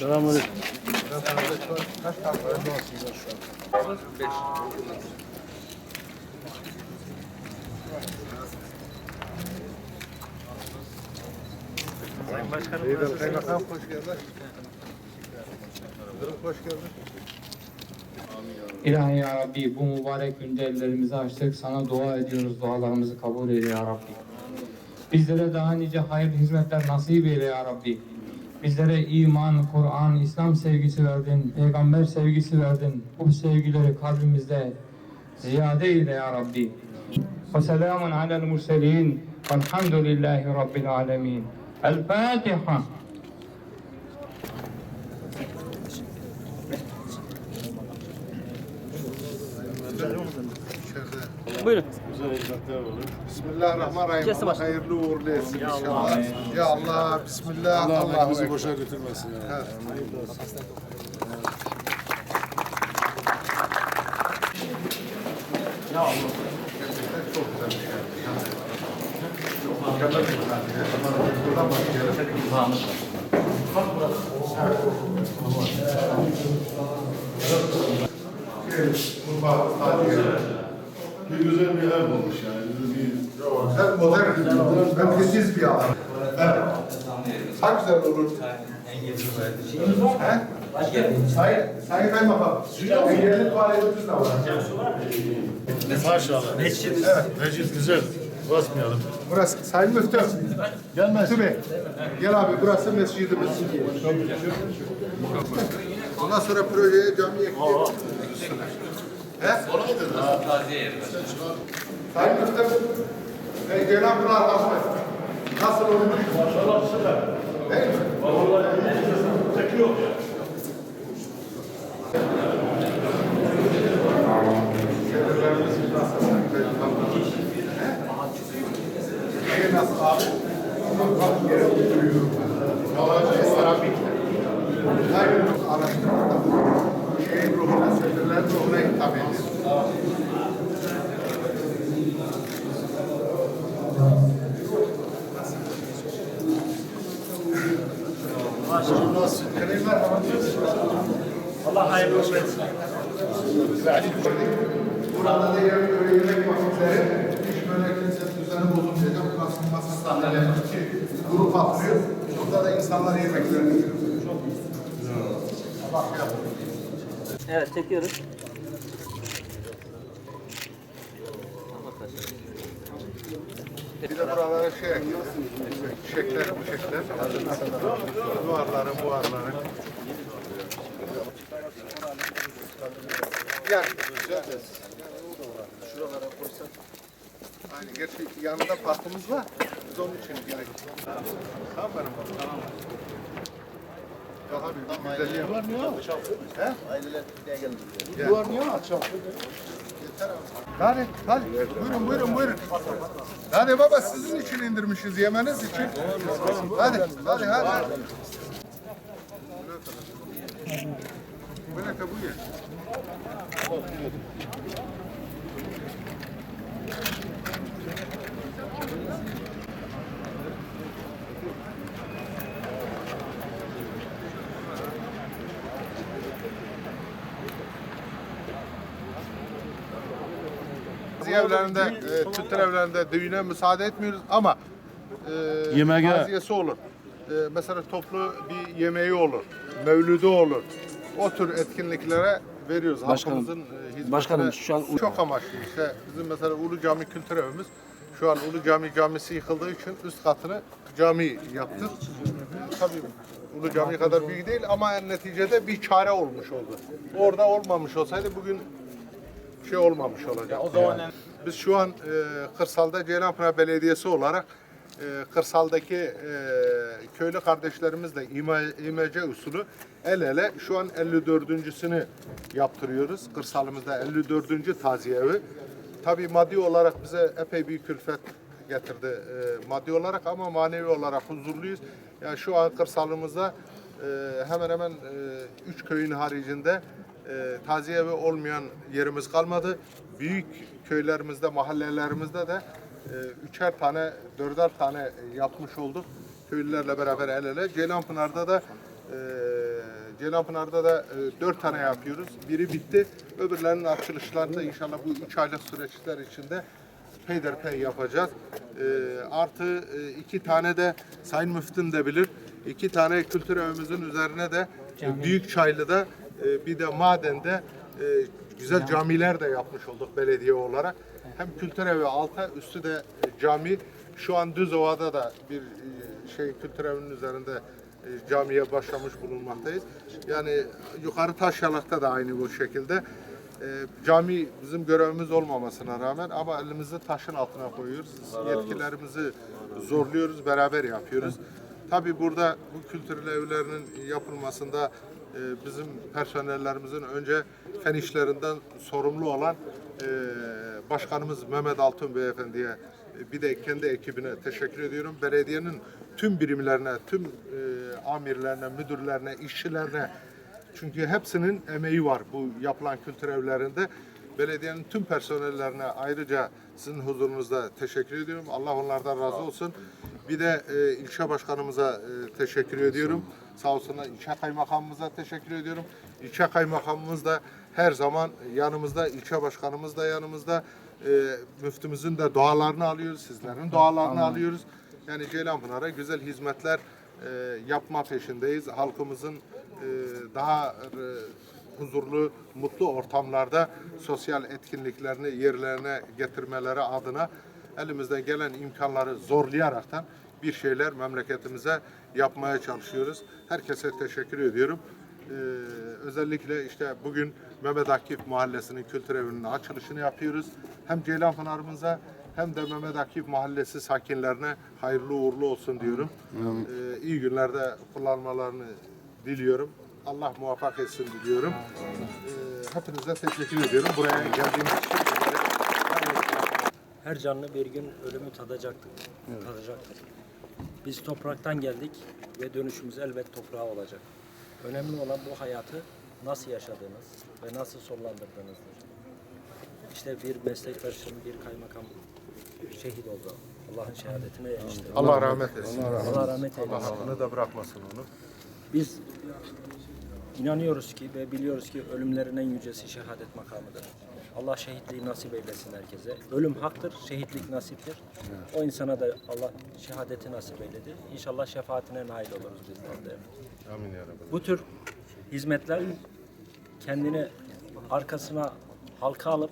Selamünaleyküm. Kaç hoş geldin. İlahi ya Rabbi bu mübarek günde ellerimizi açtık. Sana dua ediyoruz. Dualarımızı kabul eyle ya Rabbi. Bizlere daha nice hayırlı hizmetler nasip eyle ya Rabbi. Bizlere iman, Kur'an, İslam sevgisi verdin. Peygamber sevgisi verdin. Bu sevgileri kalbimizde ziyade eyle ya Rabbi. Ve selamun alel murselin. Velhamdülillahi Rabbil alemin. El Fatiha. Buyurun. Güzel olur. Bismillahirrahmanirrahim. Cesi Allah hayırlı uğurlu etsin inşallah. Ya Allah, Bismillah, Allah Allahu bizi boşa götürmesin ya. Evet. Gerçekten çok güzel bir şey. Çok mükemmel bir şey. Evet, kurban. Bir güzel bir ev olmuş yani. Bir Sen modern, ötesiz bir alan. Evet. Çok güzel olur. He? Sayın, sayın kaymakam. Engelli tuvaletimiz de var. Maşallah. Mescid. Evet. Mescid güzel. Basmayalım. Burası Sayın Müftü. Gelmez. Bey. Gel abi burası mescidimiz. Ondan sonra projeye cami ekleyelim. He? Sayın Müftü. Hey, Cenab-ı Allah Nasıl olur? Maşallah süper. Değil mi? Nasıl? He? Şey nasıl abi? Bak yere oturuyorum. Yalancı Arabik. Her gün araştırmada şeyin ruhuna, sefirlerin ruhuna hitap ediyor. Allah hayırlı olsun. Burada da yemek böyle yemek vakitleri hiç böyle kimse düzeni bozulmayacak. Burası masa sandalye iki grup atlıyor. Burada da insanlar yemeklerini yiyor. Allah yapın. Evet çekiyoruz. Bir de buralara şey çiçekler, çiçekler. Duvarları, buharları. Yani güzel de. Şuralara koysak. Aynı gerçi yanında parkımız var. Biz onun için gerek. Tamam benim. Tamam. Daha bir güzelliği. Duvar niye abi. Hadi, hadi. Buyurun, buyurun, buyurun. Hadi baba sizin için indirmişiz yemeniz için. Hadi, hadi, hadi. Böyle bu ye. Taziye evlerinde, e, evlerinde düğüne müsaade etmiyoruz ama e, Yemeğe- taziyesi olur. E, mesela toplu bir yemeği olur, mevlüdü olur. O tür etkinliklere veriyoruz. Başkanım, Halkımızın e, hizmetine başkanım, şu an- çok amaçlı. İşte bizim mesela Ulu Cami Kültür Evimiz şu an Ulu Cami camisi yıkıldığı için üst katını cami yaptık. Tabii Ulu Cami kadar büyük değil ama neticede bir çare olmuş oldu. Orada olmamış olsaydı bugün şey olmamış olacak. O zaman biz şu an e, kırsalda Ceylanpınar Belediyesi olarak e, kırsaldaki e, köylü kardeşlerimizle İMC usulü el ele şu an 54.sünü yaptırıyoruz. Kırsalımızda 54. taziye evi. Tabii maddi olarak bize epey büyük külfet getirdi e, maddi olarak ama manevi olarak huzurluyuz. Yani şu an kırsalımızda e, hemen hemen e, üç köyün haricinde e, taziye evi olmayan yerimiz kalmadı. Büyük köylerimizde, mahallelerimizde de e, üçer tane, dörder tane yapmış olduk. Köylülerle beraber el ele. Ceylanpınar'da da e, Ceylanpınar'da da e, dört tane yapıyoruz. Biri bitti. Öbürlerinin açılışlarını da inşallah bu üç aylık süreçler içinde peyderpey yapacağız. E, artı e, iki tane de Sayın Müftüm de bilir. iki tane kültür evimizin üzerine de e, Büyük Çaylı'da e, bir de Maden'de e, güzel camiler de yapmış olduk belediye olarak. Hem kültür evi alta üstü de e, cami. Şu an Düzova'da da bir şey kültür evinin üzerinde camiye başlamış bulunmaktayız. Yani yukarı Taşyalak'ta da aynı bu şekilde. E, cami bizim görevimiz olmamasına rağmen ama elimizi taşın altına koyuyoruz. Yetkilerimizi zorluyoruz, beraber yapıyoruz. Tabii burada bu kültürel evlerinin yapılmasında e, bizim personellerimizin önce fen işlerinden sorumlu olan e, Başkanımız Mehmet Altun Beyefendi'ye e, bir de kendi ekibine teşekkür ediyorum. Belediyenin tüm birimlerine, tüm e, amirlerine, müdürlerine, işçilerine çünkü hepsinin emeği var bu yapılan kültür evlerinde. Belediyenin tüm personellerine ayrıca sizin huzurunuzda teşekkür ediyorum. Allah onlardan razı olsun. Bir de e, ilçe başkanımıza e, teşekkür ediyorum. Sağ olsunlar ilçe kaymakamımıza teşekkür ediyorum. İlçe kaymakamımız da her zaman yanımızda, ilçe başkanımız da yanımızda. E, müftümüzün de dualarını alıyoruz, sizlerin dualarını alıyoruz. Yani Ceylanpınar'a güzel hizmetler e, yapma peşindeyiz. Halkımızın e, daha e, huzurlu, mutlu ortamlarda sosyal etkinliklerini yerlerine getirmeleri adına elimizden gelen imkanları zorlayaraktan bir şeyler memleketimize yapmaya çalışıyoruz. Herkese teşekkür ediyorum. Ee, özellikle işte bugün Mehmet Akif Mahallesi'nin kültür evinin açılışını yapıyoruz. Hem Ceylanpınar'ımıza hem de Mehmet Akif Mahallesi sakinlerine hayırlı uğurlu olsun diyorum. Ee, iyi günlerde kullanmalarını diliyorum. Allah muvaffak etsin diliyorum. Ee, hepinize teşekkür ediyorum. Buraya geldiğiniz için. Her canlı bir gün ölümü tadacaktır. tadacaktır. Biz topraktan geldik ve dönüşümüz elbet toprağa olacak. Önemli olan bu hayatı nasıl yaşadığınız ve nasıl sonlandırdığınızdır. İşte bir meslektaşım, bir kaymakam şehit oldu. Allah'ın şehadetine erişti. Allah rahmet etsin. Allah rahmet eylesin. Allah hakkını da bırakmasın onu. Biz inanıyoruz ki ve biliyoruz ki ölümlerin en yücesi şehadet makamıdır. Allah şehitliği nasip eylesin herkese. Ölüm haktır, şehitlik nasiptir. O insana da Allah şehadeti nasip eyledi. İnşallah şefaatine nail oluruz bizler de. Amin ya Rabbi. Bu tür hizmetler kendini arkasına halka alıp,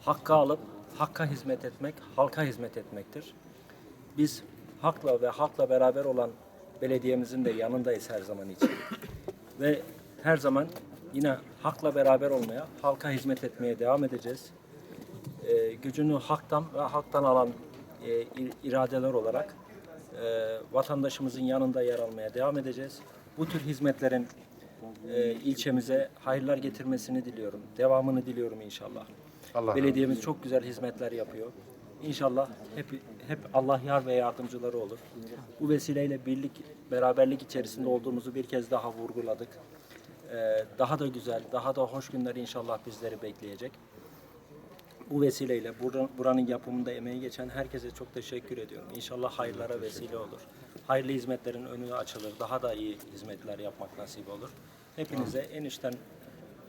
hakka alıp, hakka hizmet etmek, halka hizmet etmektir. Biz hakla ve halkla beraber olan belediyemizin de yanındayız her zaman için. Ve her zaman yine hakla beraber olmaya, halka hizmet etmeye devam edeceğiz. Ee, gücünü haktan ve halktan alan e, ir- iradeler olarak e, vatandaşımızın yanında yer almaya devam edeceğiz. Bu tür hizmetlerin e, ilçemize hayırlar getirmesini diliyorum. Devamını diliyorum inşallah. Allah Belediyemiz çok güzel hizmetler yapıyor. İnşallah hep hep Allah yar ve yardımcıları olur. Bu vesileyle birlik, beraberlik içerisinde olduğumuzu bir kez daha vurguladık. Ee, daha da güzel, daha da hoş günler inşallah bizleri bekleyecek. Bu vesileyle buranın, yapımında emeği geçen herkese çok teşekkür ediyorum. İnşallah hayırlara vesile olur. Hayırlı hizmetlerin önü açılır. Daha da iyi hizmetler yapmak nasip olur. Hepinize en içten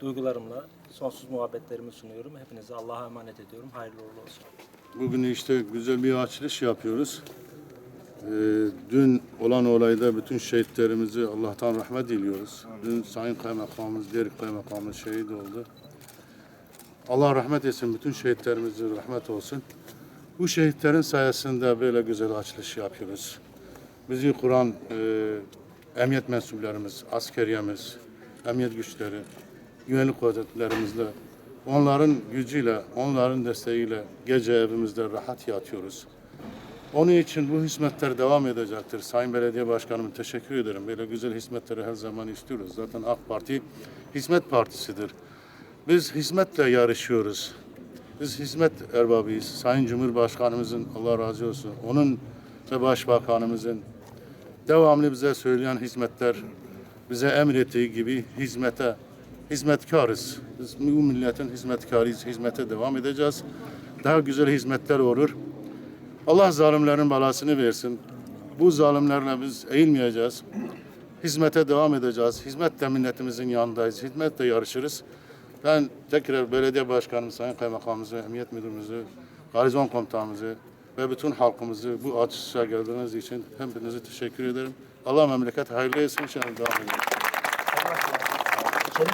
duygularımla sonsuz muhabbetlerimi sunuyorum. Hepinize Allah'a emanet ediyorum. Hayırlı uğurlu olsun. Bugün işte güzel bir açılış yapıyoruz. Ee, dün olan olayda bütün şehitlerimizi Allah'tan rahmet diliyoruz. Dün Sayın Kaymakamımız, diğer kaymakamımız şehit oldu. Allah rahmet etsin, bütün şehitlerimize rahmet olsun. Bu şehitlerin sayesinde böyle güzel açılış yapıyoruz. Bizi kuran e, emniyet mensuplarımız, askeriyemiz, emniyet güçleri, güvenlik kuvvetlerimizle onların gücüyle, onların desteğiyle gece evimizde rahat yatıyoruz. Onun için bu hizmetler devam edecektir. Sayın Belediye Başkanım teşekkür ederim. Böyle güzel hizmetleri her zaman istiyoruz. Zaten AK Parti hizmet partisidir. Biz hizmetle yarışıyoruz. Biz hizmet erbabıyız. Sayın Cumhurbaşkanımızın Allah razı olsun. Onun ve Başbakanımızın devamlı bize söyleyen hizmetler bize emrettiği gibi hizmete hizmetkarız. Biz bu milletin hizmetkarıyız. Hizmete devam edeceğiz. Daha güzel hizmetler olur. Allah zalimlerin balasını versin. Bu zalimlerle biz eğilmeyeceğiz. hizmete devam edeceğiz. Hizmetle milletimizin yanındayız. Hizmetle yarışırız. Ben tekrar belediye başkanımız, sayın kaymakamımızı, emniyet müdürümüzü, garizon komutanımızı ve bütün halkımızı bu açışa geldiğiniz için hepinize teşekkür ederim. Allah memleket hayırlı etsin. İnşallah devam edelim.